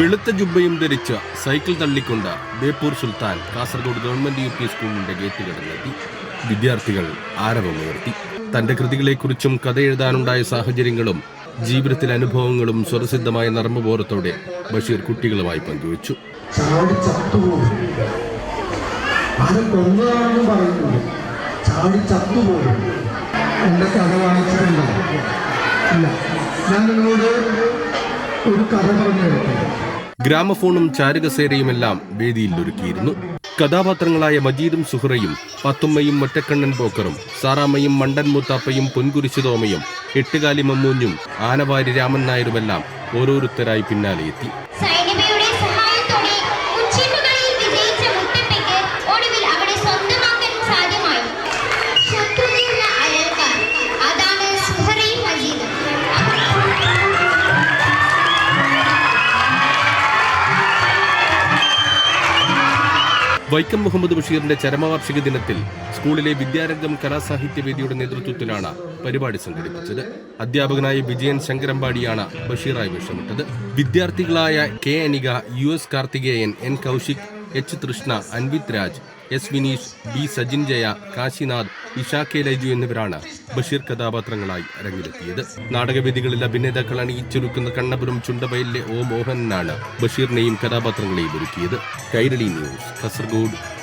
വെളുത്ത ജുബയും ധരിച്ച cycle തള്ളിക്കൊണ്ട് Beypore Sultan Kasaragod government U P സ്കൂളിന്റെ ഗേറ്റ് കടന്നെത്തി. വിദ്യാർത്ഥികൾ ആരവമുയർത്തി. തന്റെ കൃതികളെക്കുറിച്ചും കഥ എഴുതാനുണ്ടായ സാഹചര്യങ്ങളും ജീവിതത്തിലെ അനുഭവങ്ങളും സ്വരസിദ്ധമായ നർമ്മബോധത്തോടെ ബഷീർ കുട്ടികളുമായി പങ്കുവച്ചു. കഥ ഇല്ല. ഞാൻ നിങ്ങളോട് ഒരു കഥ എല്ലാം ഗ്രാമഫോണും വേദിയിൽ ഒരുക്കിയിരുന്നു കഥാപാത്രങ്ങളായ മജീദും സുഹറയും പത്തുമ്മയും ഒറ്റക്കണ്ണൻ പോക്കറും സാറാമ്മയും മണ്ടൻ മുത്താപ്പയും പൊൻകുരിശുതോമയും എട്ടുകാലി മമ്മൂഞ്ഞും ആനവാരി രാമൻ നായരുമെല്ലാം ഓരോരുത്തരായി പിന്നാലെ വൈക്കം മുഹമ്മദ് ബഷീറിന്റെ ചരമവാർഷിക ദിനത്തിൽ സ്കൂളിലെ വിദ്യാരംഗം കലാസാഹിത്യവേദിയുടെ നേതൃത്വത്തിലാണ് പരിപാടി സംഘടിപ്പിച്ചത്. അധ്യാപകനായ വിജയൻ ശങ്കരമ്പാടിയാണ് ബഷീറായി വേഷമിട്ടത്. വിദ്യാർത്ഥികളായ K Anika U S Karthikeyan N Kaushik H Trishna Anvith Raj S Vineesh B Sajin Jaya Kashinath Isha K Laiju എന്നിവരാണ് ബഷീർ കഥാപാത്രങ്ങളായി അരങ്ങിലെത്തിയത് നാടകവേദികളിൽ അഭിനേതാക്കൾ അണിയിച്ചൊരുക്കുന്ന കണ്ണപുരം ചുണ്ടവയലിലെ ഓ മോഹനനാണ് ബഷീറിനെയും കഥാപാത്രങ്ങളെയും ഒരുക്കിയത്. കൈരളി ന്യൂസ് കാസർഗോഡ്.